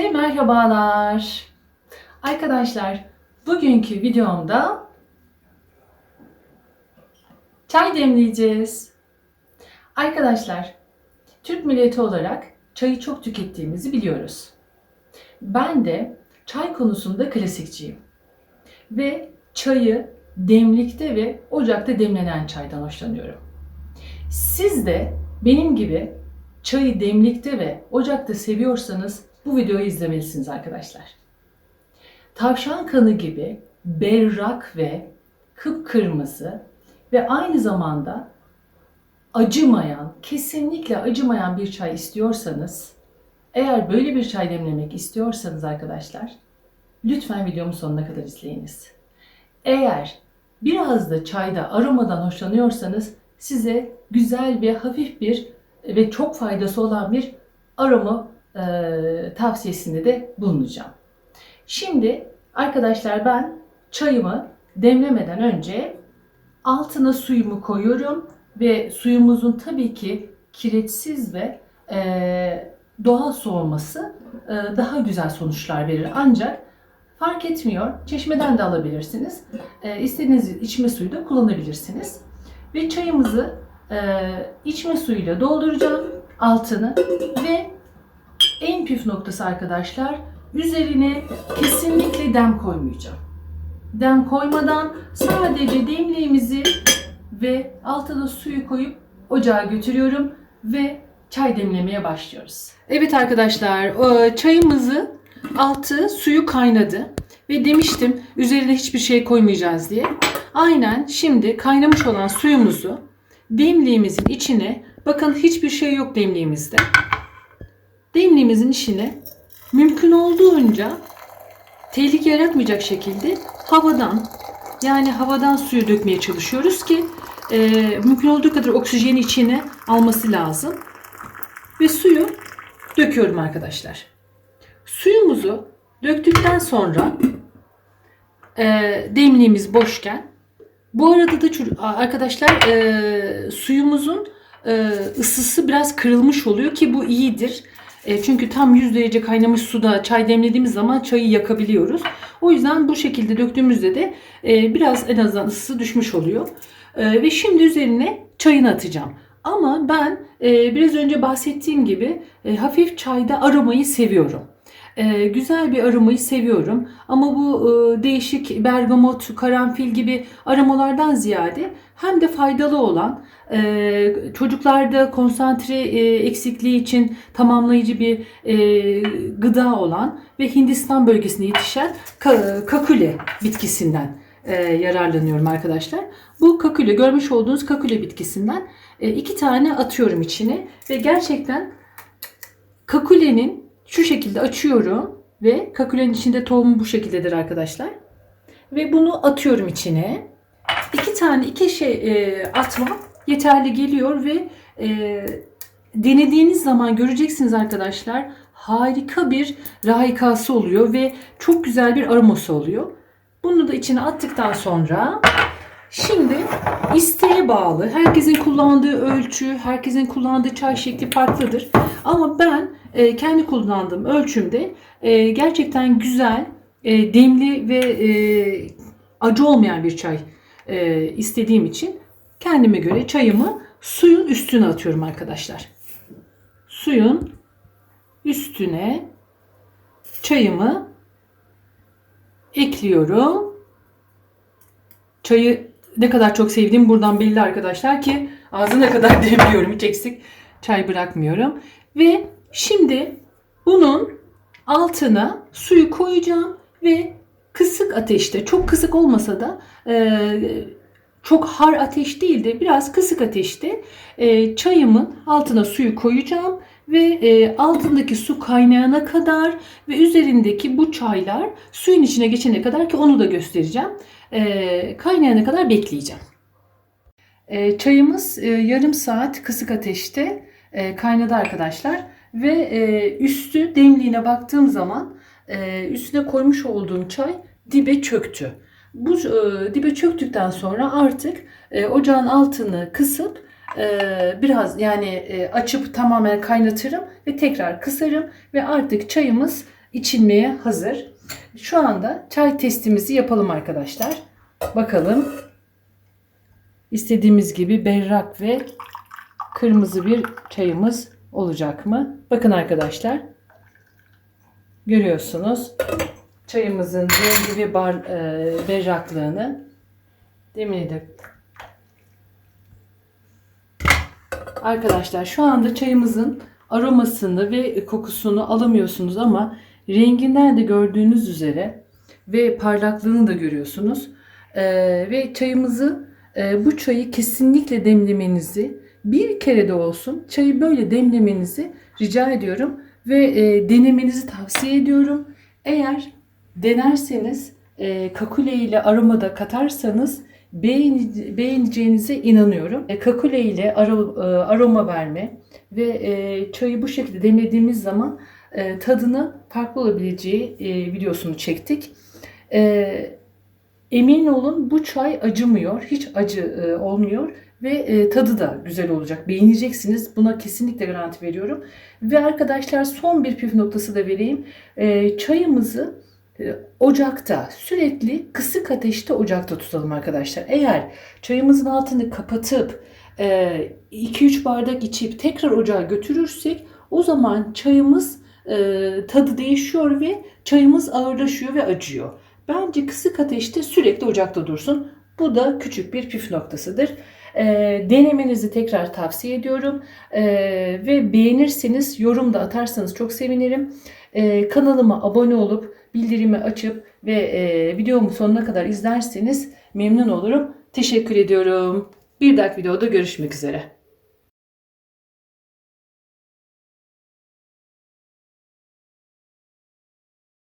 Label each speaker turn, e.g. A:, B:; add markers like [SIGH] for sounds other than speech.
A: Herkese merhabalar. Arkadaşlar, bugünkü videomda çay demleyeceğiz. Arkadaşlar, Türk milleti olarak çayı çok tükettiğimizi biliyoruz. Ben de çay konusunda klasikçiyim. Ve çayı demlikte ve ocakta demlenen çaydan hoşlanıyorum. Siz de benim gibi çayı demlikte ve ocakta seviyorsanız bu videoyu izlemelisiniz arkadaşlar. Tavşan kanı gibi berrak ve kıpkırmızı ve aynı zamanda acımayan, kesinlikle acımayan bir çay istiyorsanız, eğer böyle bir çay demlemek istiyorsanız arkadaşlar, lütfen videomu sonuna kadar izleyiniz. Eğer biraz da çayda aromadan hoşlanıyorsanız size güzel ve hafif bir ve çok faydası olan bir aroma e, tavsiyesinde de bulunacağım. Şimdi arkadaşlar ben çayımı demlemeden önce altına suyumu koyuyorum ve suyumuzun tabii ki kireçsiz ve e, doğal soğuması e, daha güzel sonuçlar verir. Ancak fark etmiyor. Çeşmeden de alabilirsiniz. E, istediğiniz içme suyu da kullanabilirsiniz. Ve çayımızı e, içme suyuyla dolduracağım altını ve en püf noktası arkadaşlar üzerine kesinlikle dem koymayacağım. Dem koymadan sadece demliğimizi ve altına suyu koyup ocağa götürüyorum ve çay demlemeye başlıyoruz. Evet arkadaşlar e, çayımızı altı suyu kaynadı ve demiştim üzerine hiçbir şey koymayacağız diye. Aynen şimdi kaynamış olan suyumuzu demliğimizin içine bakın hiçbir şey yok demliğimizde. Demliğimizin içine mümkün olduğunca tehlike yaratmayacak şekilde havadan yani havadan suyu dökmeye çalışıyoruz ki e, mümkün olduğu kadar oksijeni içine alması lazım. Ve suyu döküyorum arkadaşlar. Suyumuzu döktükten sonra e, demliğimiz boşken bu arada da arkadaşlar e, suyumuzun e, ısısı biraz kırılmış oluyor ki bu iyidir. E, çünkü tam 100 derece kaynamış suda çay demlediğimiz zaman çayı yakabiliyoruz. O yüzden bu şekilde döktüğümüzde de e, biraz en azından ısısı düşmüş oluyor. E, ve şimdi üzerine çayını atacağım. Ama ben biraz önce bahsettiğim gibi hafif çayda aromayı seviyorum. E, güzel bir aromayı seviyorum. Ama bu e, değişik bergamot, karanfil gibi aromalardan ziyade hem de faydalı olan e, çocuklarda konsantre e, eksikliği için tamamlayıcı bir e, gıda olan ve Hindistan bölgesinde yetişen ka, kakule bitkisinden e, yararlanıyorum arkadaşlar. Bu kakule görmüş olduğunuz kakule bitkisinden e, iki tane atıyorum içine ve gerçekten kakulenin şu şekilde açıyorum ve kakülenin içinde tohumu bu şekildedir arkadaşlar. Ve bunu atıyorum içine. İki tane iki şey e, atmam yeterli geliyor ve e, denediğiniz zaman göreceksiniz arkadaşlar harika bir raikası oluyor ve çok güzel bir aroması oluyor. Bunu da içine attıktan sonra şimdi isteğe bağlı. Herkesin kullandığı ölçü, herkesin kullandığı çay şekli farklıdır. Ama ben e, kendi kullandığım ölçümde e, gerçekten güzel, e, demli ve e, acı olmayan bir çay e, istediğim için kendime göre çayımı suyun üstüne atıyorum arkadaşlar. Suyun üstüne çayımı ekliyorum. Çayı ne kadar çok sevdiğim buradan belli arkadaşlar ki ağzına kadar [LAUGHS] demliyorum hiç eksik çay bırakmıyorum. Ve şimdi bunun altına suyu koyacağım ve kısık ateşte çok kısık olmasa da e, çok har ateş değil de biraz kısık ateşte e, çayımın altına suyu koyacağım ve e, altındaki su kaynayana kadar ve üzerindeki bu çaylar suyun içine geçene kadar ki onu da göstereceğim. E, kaynayana kadar bekleyeceğim. E, çayımız e, yarım saat kısık ateşte e, kaynadı arkadaşlar ve e, üstü demliğine baktığım zaman e, üstüne koymuş olduğum çay dibe çöktü. Bu e, dibe çöktükten sonra artık e, ocağın altını kısıp biraz yani e, açıp tamamen kaynatırım ve tekrar kısarım ve artık çayımız içilmeye hazır. Şu anda çay testimizi yapalım arkadaşlar. Bakalım istediğimiz gibi berrak ve kırmızı bir çayımız olacak mı? Bakın arkadaşlar. Görüyorsunuz çayımızın rengi ve bar, e, berraklığını. Demini de Arkadaşlar şu anda çayımızın aromasını ve kokusunu alamıyorsunuz ama renginden de gördüğünüz üzere ve parlaklığını da görüyorsunuz. Ee, ve çayımızı e, bu çayı kesinlikle demlemenizi bir kere de olsun çayı böyle demlemenizi rica ediyorum ve e, denemenizi tavsiye ediyorum. Eğer denerseniz e, kakule ile aroma da katarsanız beğeneceğinize inanıyorum. E, kakule ile e, aroma verme ve e, çayı bu şekilde demlediğimiz zaman tadını farklı olabileceği videosunu çektik. Emin olun bu çay acımıyor, hiç acı olmuyor ve tadı da güzel olacak. Beğeneceksiniz. Buna kesinlikle garanti veriyorum. Ve arkadaşlar son bir püf noktası da vereyim. Çayımızı ocakta sürekli kısık ateşte ocakta tutalım arkadaşlar. Eğer çayımızın altını kapatıp 2-3 bardak içip tekrar ocağa götürürsek o zaman çayımız e, tadı değişiyor ve çayımız ağırlaşıyor ve acıyor. Bence kısık ateşte sürekli ocakta dursun. Bu da küçük bir püf noktasıdır. E, denemenizi tekrar tavsiye ediyorum. E, ve beğenirseniz yorum da atarsanız çok sevinirim. E, kanalıma abone olup bildirimi açıp ve e, videomu sonuna kadar izlerseniz memnun olurum. Teşekkür ediyorum. Bir dahaki videoda görüşmek üzere.